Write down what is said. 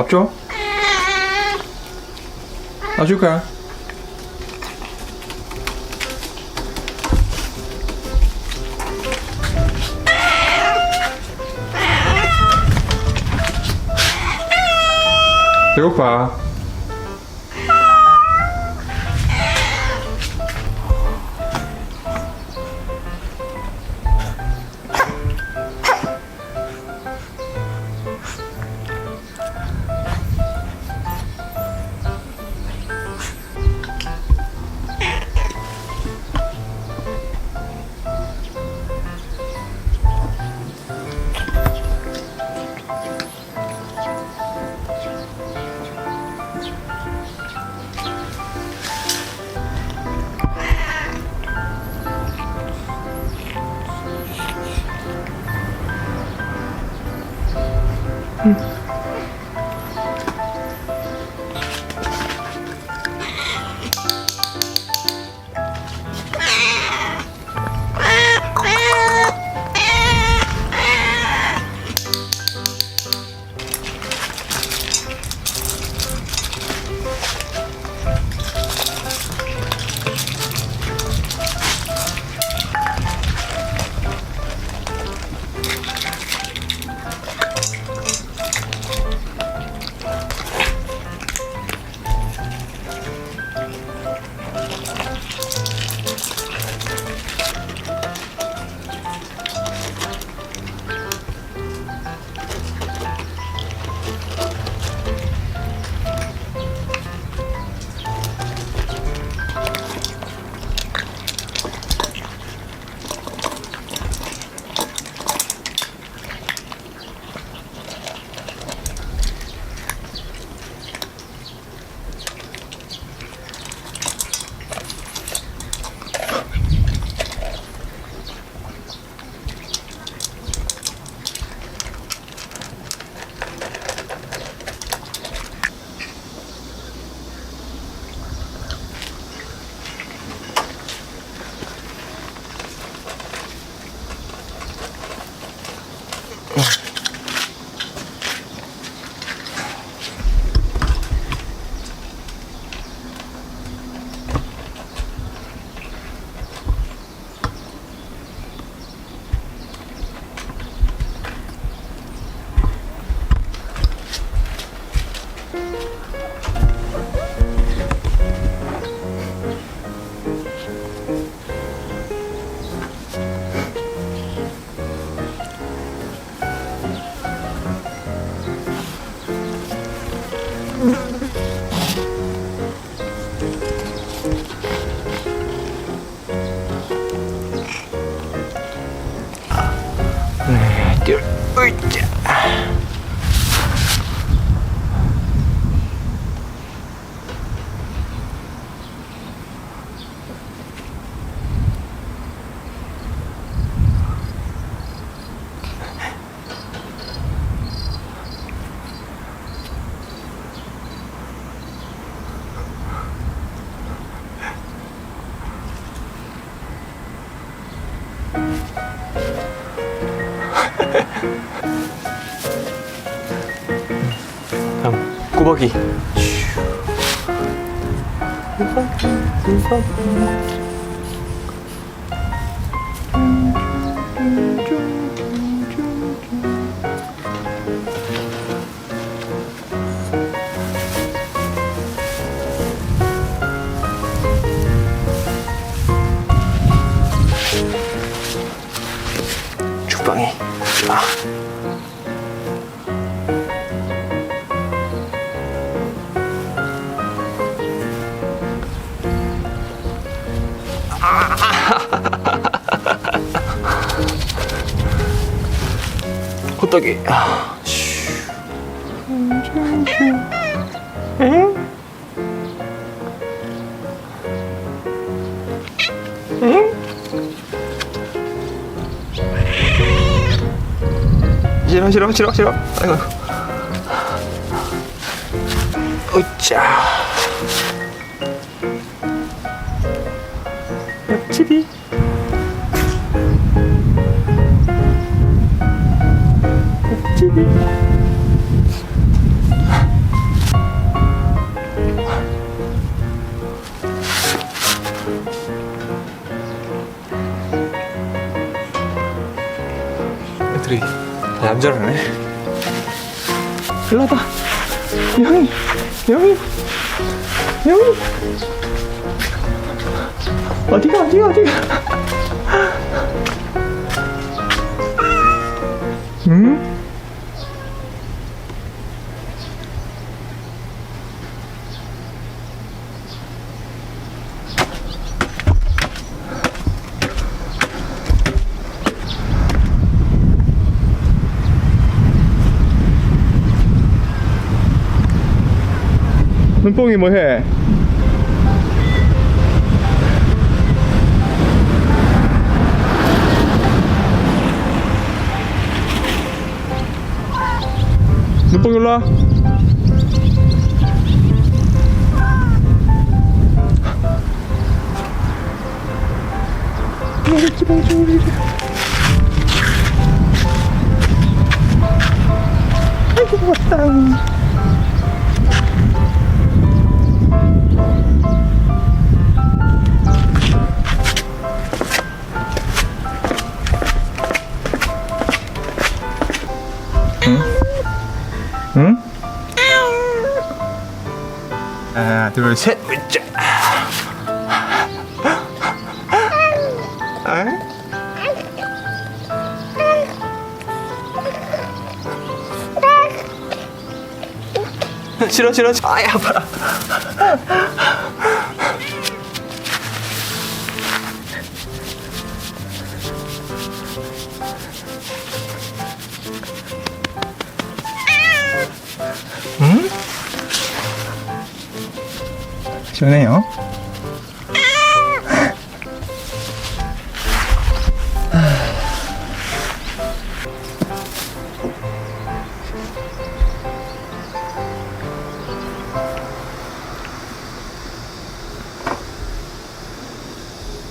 밥 줘? 아, 줄 거야. 배고파. 둘, 으쌰. 다음 꾸벅이. 죽방이. 아. 호떡이. 아, 싫어 싫어 싫어 싫어. 아이고. 으짜 옆집이 옆집이 애들이 얌전하네. 일로 와봐. 영희, 영희, 영희. 어디가, 어디가, 어디가. 응? 눈뽕이 뭐해? 눈뽕이 올라. 아이고 왔다. 응? 하나. 아? 싫어, 싫어, 싫어. 아야, 아파 시원해요.